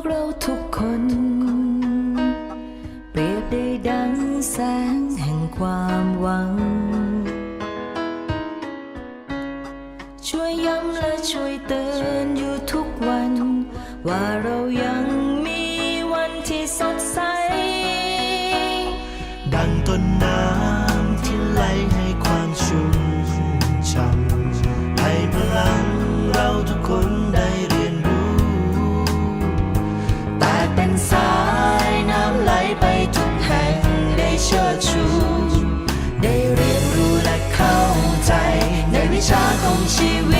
กเราทุกคน เปรียบได้ดังแสงแห่งความหวัง ช่วยย้ำและช่วยเตือนอยู่ทุกวัน ว่าเรายังมีวันที่สดใส ดังต้นน้ำที่ไหลให้ความชุ่มช่ำให้พลัง เชิดชูได้เรียนรู้และเข้าใจในวิชาของชีวิต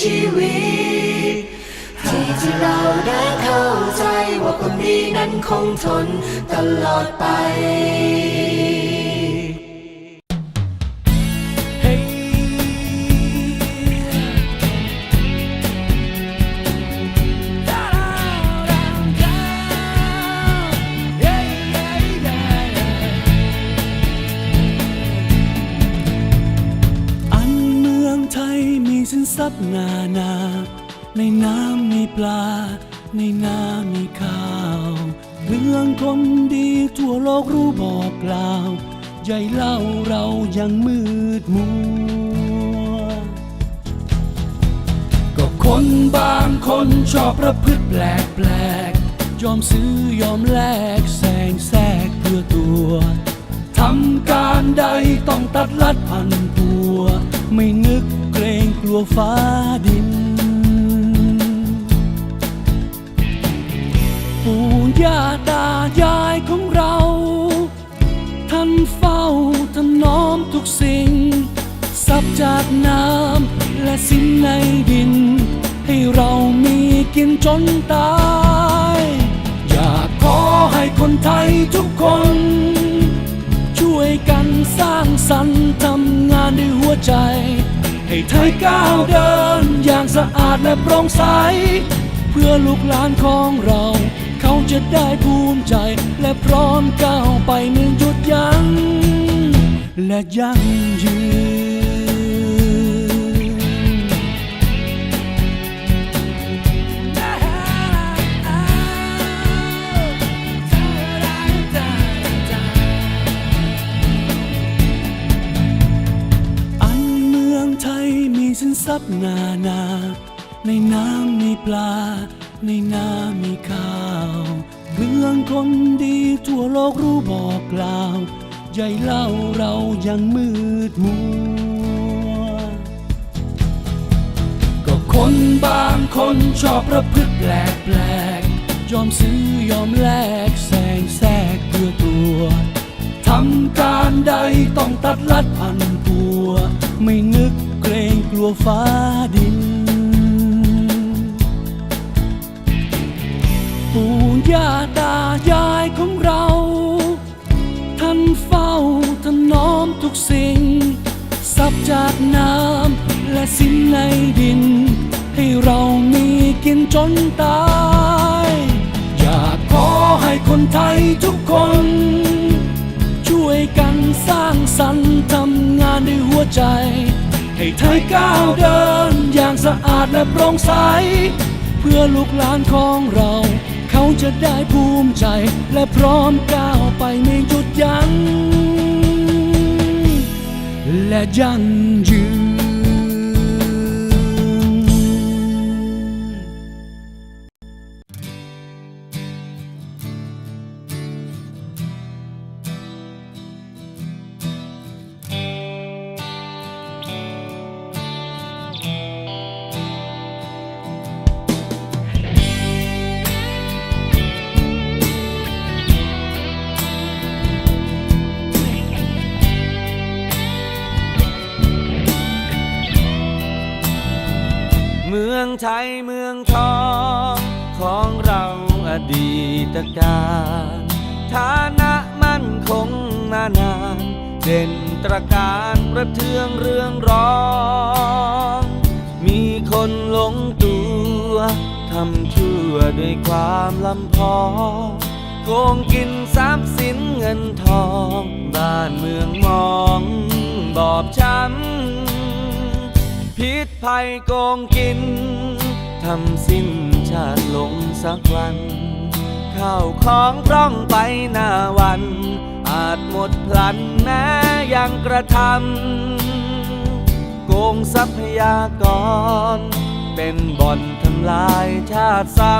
ชีวิต ที่ที่เราได้เข้าใจว่าคนดีนั้นคงทนตลอดไป ทรัพย์นานา ในน้ำมีปลา ในน้ำมีข้าว เรื่องคนดีทั่วโลกรู้บอกกล่าวใหญ่เล่าเรายังมืดมัว ก็คนบางคนชอบประพฤติแปลกแปลกๆยอมซื้อยอมแลกแซงแทรกเพื่อตัว ทำการใดต้องตัดลัดพันปัว ไม่นึกเกรงกลัวฟ้าดิน ปู่ย่าตายายของเรา ท่านเฝ้าถนอมทุกสิ่งสับจากน้ำและสิ่งในดิน ให้เรามีกินจนตาย อยากขอให้คนไทยทุกคน กันสร้างสรรค์ทำงานด้วยหัวใจ ให้ไทยก้าวเดินอย่างสะอาดและโปร่งใส เพื่อลูกหลานของเรา เขาจะได้ภูมิใจ และพร้อมก้าวไปเมืองหยุดยัง้งและยั่งยืน สินทรัพย์นานา ในน้ำมีปลา ในนามีข้าวเมืองคนดีทั่วโลกรู้บอกกล่าวใหญ่เล่าเรายังมืดมัว ก็คนบางคนชอบประพฤติแปลกแปลกยอมซื้อยอมแลกแซงแทรกเพื่อตัวทำการใดต้องตัดลัดพันปัว ไม่นึกเกรงกลัวฟ้า จากน้ำและสิ่งในดิน ให้เรามีกินจนตาย อยากขอให้คนไทยทุกคน ช่วยกันสร้างสรรค์ทำงานด้วยหัวใจ ให้ไทยก้าวเดินอย่างสะอาดและโปร่งใส เพื่อลูกหลานของเรา เขาจะได้ภูมิใจและพร้อมก้าวไปไม่หยุดยัง้ง แล องไทยเมืองทองของเราอดีตการฐานะมั่นคงมานาน เด่นตระการประเทืองเรื่องร้อง มีคนหลงตัวทำชั่วด้วยความลำพองโกงกินทรัพย์สินเงินทอง บ้านเมืองมองบอบช้ำ พิษภัยโกงกิน ทำสิ้นชาติลงสักวัน ข้าวของพร่องไปหน้าวัน อาจหมดพลันแม้ยังกระทำโกงทรัพยากร เป็นบ่อนทำลายชาติซ้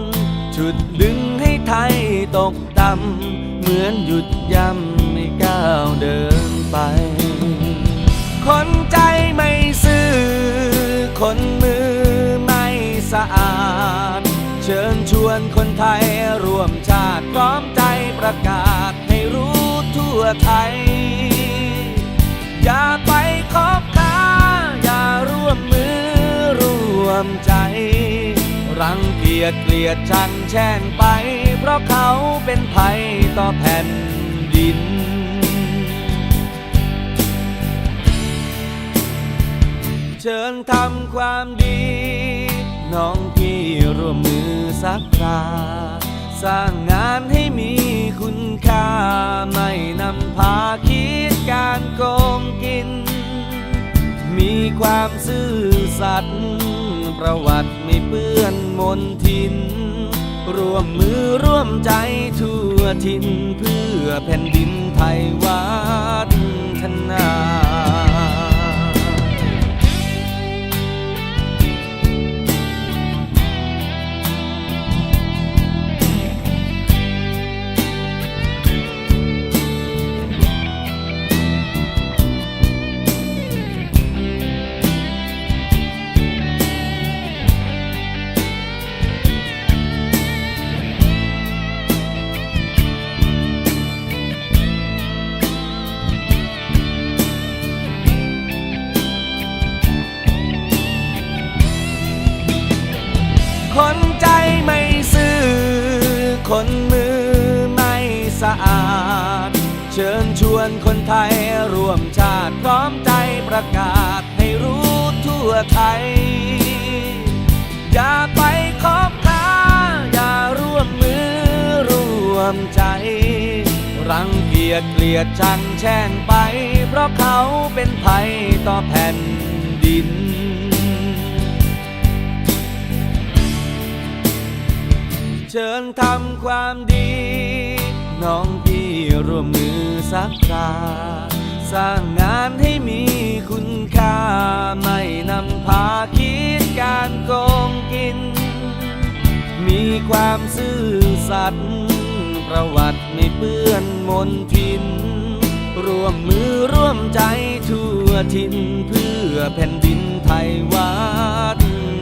ำฉุดดึงให้ไทยตกต่ำเหมือนหยุดย่ำไม่ก้าวเดินไป คนใจไม่ซื่อ คนมือไม่สะอาด เชิญชวนคนไทยร่วมชาติพร้อมใจประกาศให้รู้ทั่วไทย อย่าไปคบค้า อย่าร่วมมือร่วมใจ รังเกียจเกลียดชังแช่งไป เพราะเขาเป็นภัยต่อแผ่นดิน เชิญทำความดี น้องพี่ร่วมมือสักคราสร้างงานให้มีคุณค่า ไม่นำพาคิดการโกงกิน มีความซื่อสัตย์ประวัติไม่เปื้อนมนทิน ร่วมมือร่วมใจทั่วทินเพื่อแผ่นดินไทยวัฒนา นมือไม่สะอาด เชิญชวนคนไทยร่วมชาติพร้อมใจประกาศให้รู้ทั่วไทย อย่าไปคบค้าอย่าร่วมมือร่วมใจ รังเกียจเกลียดชังแช่งไป เพราะเขาเป็นภัยต่อแผ่นดิน เชิญทำความดี น้องพี่ร่วมมือสักคราสร้างงานให้มีคุณค่า ไม่นำพาคิดการโกงกิน มีความซื่อสัตย์ประวัติไม่เปื้อนมนทิน ร่วมมือร่วมใจทั่วทินเพื่อแผ่นดินไทยวั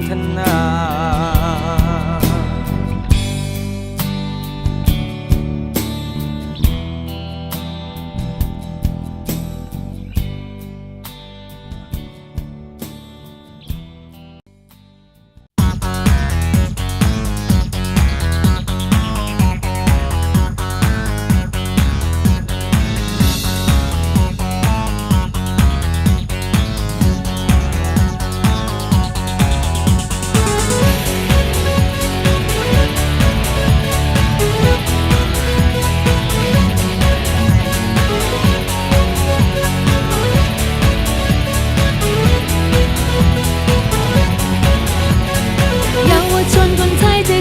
ฒนา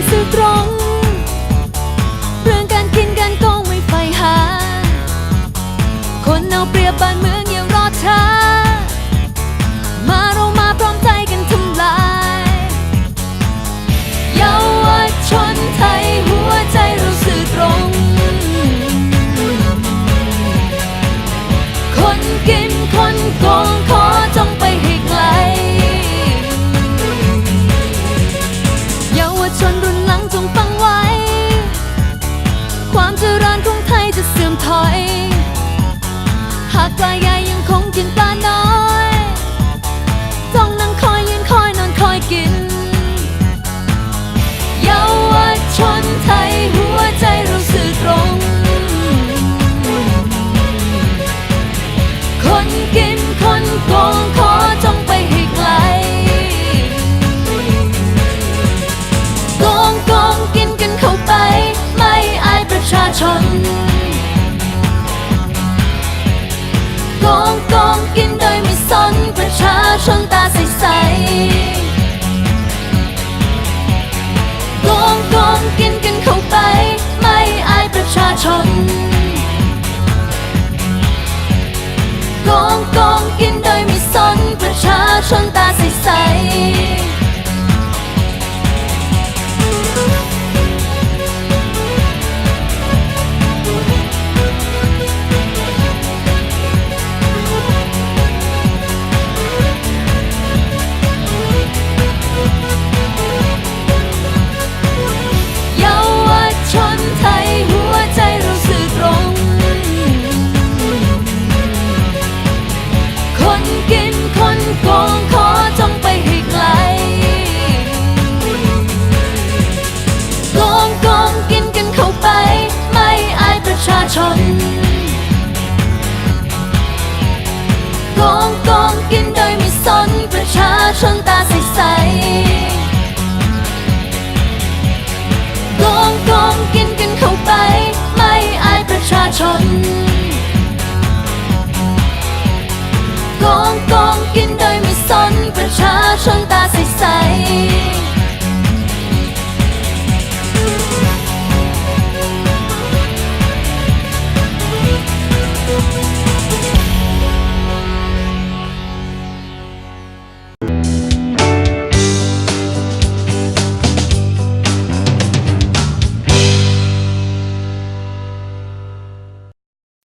ซื่อตรงากปลาใหญ่ยังคงกินปลาน้อยต้องนั่งคอยยืนคอยนอนคอยกิน เยาวชนไทยหัวใจเราสื่อตรง คนกินคนโกงขอจงไปให้ไกลโกงโกงกินกันเข้าไป ไม่อายประชาชน งโกงกินโดยไม่สนประชาชนตาใสๆโกงโกงกินกันเข้าไป ไม่อายประชาชนโกงโกงกินโดยไม่สนประชาชนตา กินคนโกงขอจงไปให้ไกลโกงโกงกินกันเข้าไป ไม่อายประชาชนโกงโกงกินโดยไม่สนประชาชนตาใสๆโกงโกงกินกันเข้าไป ไม่อายประชาชน